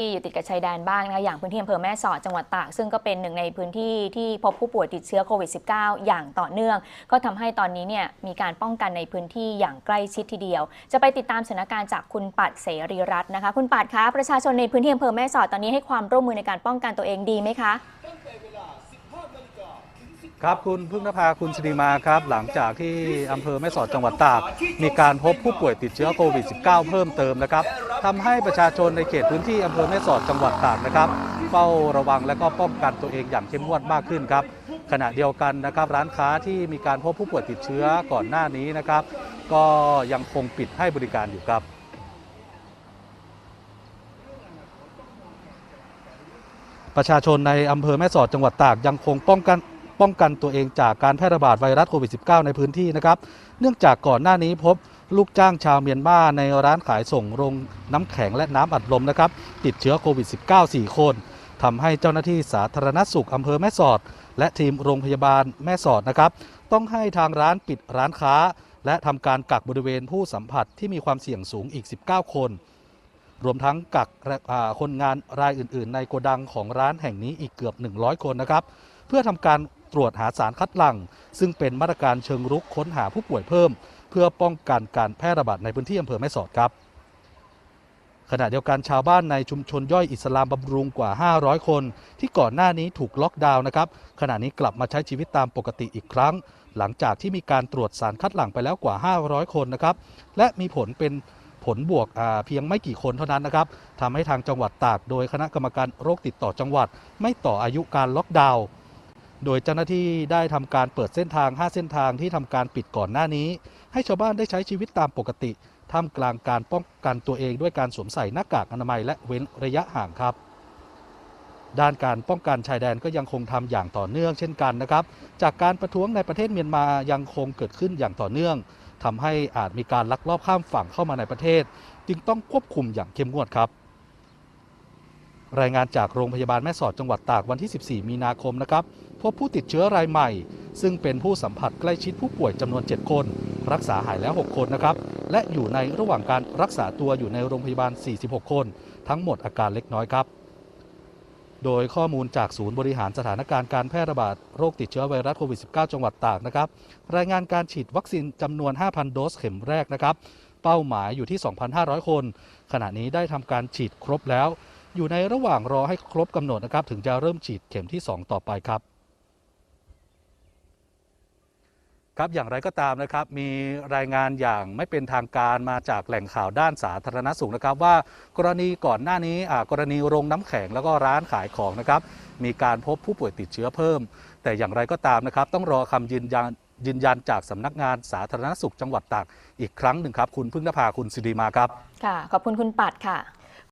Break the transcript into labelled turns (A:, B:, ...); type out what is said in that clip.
A: ที่อยู่ติดกับชายแดนบ้างนะคะอย่างพื้นที่อำเภอแม่สอดจังหวัดตาก ซึ่งก็เป็นหนึ่งในพื้นที่ที่พบผู้ป่วยติดเชื้อโควิด -19 อย่างต่อเนื่อง ก็ทำให้ตอนนี้เนี่ยมีการป้องกันในพื้นที่อย่างใกล้ชิดทีเดียว จะไปติดตามสถานการณ์จากคุณปัดเสรีรัตน์นะคะ คุณปัดคะประชาชนในพื้นที่อำเภอแม่สอดตอนนี้ให้ความร่วมมือในการป้องกันตัวเองดีไหมคะ
B: ครับคุณพึ่งนภาคุณสิริมาครับหลังจากที่อำเภอแม่สอดจังหวัดตากมีการพบผู้ป่วยติดเชื้อโควิด -19 เพิ่มเติมนะครับทำให้ประชาชนในเขตพื้นที่อำเภอแม่สอดจังหวัดตากนะครับเฝ้าระวังและก็ป้องกันตัวเองอย่างเข้มงวดมากขึ้นครับขณะเดียวกันนะครับร้านค้าที่มีการพบผู้ป่วยติดเชื้อก่อนหน้านี้นะครับ ก็ยังคงปิดให้บริการอยู่ครับประชาชนในอำเภอแม่สอดจังหวัดตากยังคงป้องกัน ป้องกันตัวเองจากการแพร่ระบาดไวรัสโควิด -19 ในพื้นที่นะครับ เนื่องจากก่อนหน้านี้พบลูกจ้างชาวเมียนมาในร้านขายส่งโรงน้ำแข็งและน้ำอัดลมนะครับติดเชื้อโควิด -19 4 คนทำให้เจ้าหน้าที่สาธารณสุขอำเภอแม่สอด และทีมโรงพยาบาลแม่สอดนะครับต้องให้ทางร้านปิดร้านค้า และทำการกักบริเวณผู้สัมผัสที่มีความเสี่ยงสูงอีก 19 คน รวมทั้งกักคนงานรายอื่น ๆ ในโกดังของร้านแห่งนี้อีกเกือบ 100 คนนะครับ เพื่อทำการ ตรวจหาสารคัดหลั่ง ซึ่งเป็นมาตรการเชิงรุกค้นหาผู้ป่วยเพิ่ม เพื่อป้องกันการแพร่ระบาดในพื้นที่อำเภอแม่สอดครับ ขณะเดียวกันชาวบ้านในชุมชนย่อยอิสลามบำรุงกว่า 500 คน ที่ก่อนหน้านี้ถูกล็อกดาวน์นะครับขณะนี้กลับมาใช้ชีวิตตามปกติอีกครั้ง หลังจากที่มีการตรวจสารคัดหลั่งไปแล้วกว่า 500 คนนะครับและมีผลเป็นผลบวกเพียงไม่กี่คนเท่านั้นนะครับทำให้ทางจังหวัดตาก โดยคณะกรรมการโรคติดต่อจังหวัด ไม่ต่ออายุการล็อกดาวน์ โดยเจ้าหน้าที่ได้ทำการเปิดเส้นทาง 5 เส้นทางที่ทำการปิดก่อนหน้านี้ ให้ชาวบ้านได้ใช้ชีวิตตามปกติ ท่ามกลางการป้องกันตัวเองด้วยการสวมใส่หน้ากากอนามัยและเว้นระยะห่างครับ ด้านการป้องกันชายแดนก็ยังคงทำอย่างต่อเนื่องเช่นกันนะครับ จากการประท้วงในประเทศเมียนมายังคงเกิดขึ้นอย่างต่อเนื่องทำให้อาจมีการลักลอบข้ามฝั่งเข้ามาในประเทศ จึงต้องควบคุมอย่างเข้มงวดครับ รายงานจากโรงพยาบาลแม่สอดจังหวัดตากวันที่ 14 มีนาคมนะครับ พบผู้ติดเชื้อรายใหม่ ซึ่งเป็นผู้สัมผัสใกล้ชิดผู้ป่วยจำนวน 7 คน รักษาหายแล้ว 6 คนนะครับ และอยู่ในระหว่างการรักษาตัวอยู่ในโรงพยาบาล 46 คน ทั้งหมดอาการเล็กน้อยครับ โดยข้อมูลจากศูนย์บริหารสถานการณ์การแพร่ระบาดโรคติดเชื้อไวรัสโควิด -19 จังหวัดตากนะครับ รายงานการฉีดวัคซีนจำนวน 5,000 โดสเข็มแรกนะครับ เป้าหมายอยู่ที่ 2,500 คน ขณะนี้ได้ทำการฉีดครบแล้ว อยู่ในระหว่างรอให้ครบกำหนดนะครับ ถึงจะเริ่มฉีดเข็มที่ 2 ต่อไปครับ ครับอย่างไรก็ตามนะครับ มีรายงานอย่างไม่เป็นทางการมาจากแหล่งข่าวด้านสาธารณสุขนะครับ ว่ากรณีก่อนหน้านี้อ่ากรณีโรงน้ำแข็งแล้วก็ร้านขายของนะครับ มีการพบผู้ป่วยติดเชื้อเพิ่ม แต่อย่างไรก็ตามนะครับ ต้องรอคำยืนยันยืนยันจากสำนักงานสาธารณสุขจังหวัดตากอีกครั้งหนึ่งครับ คุณพึ่งนภาคุณสิริมาครับ
A: ค่ะ ขอบคุณคุณปัดค่ะ